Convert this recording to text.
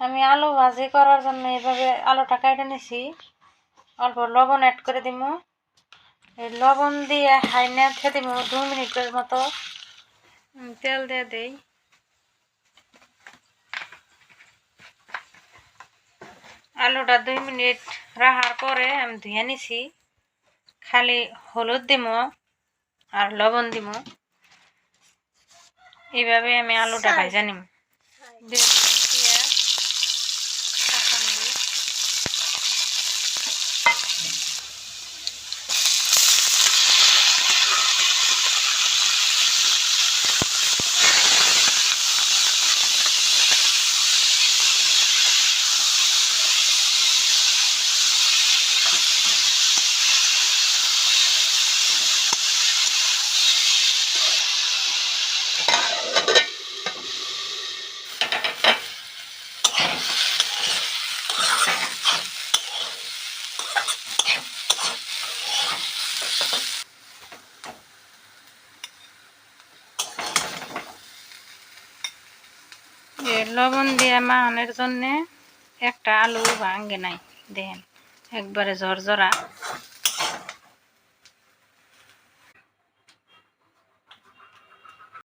আমি আলু ভাজি করার জন্য এভাবে আলুটা কেটে নিছি। অল্প লবণ অ্যাড করে দিব এই লবণ দিয়ে হাইনে খেয়ে দিব দু মিনিটের মতো। তেল দিয়ে দেই। আলুটা দুই মিনিট রাখার পরে আমি ধুয়ে নিছি। খালি হলুদ দিব আর লবণ দিব এইভাবে আমি আলুটা ভাজা নিম। লবণ দিয়ে মাহনের জন্যে একটা আলু ভাঙ্গে নাই দেখেন একবারে ঝরঝরা।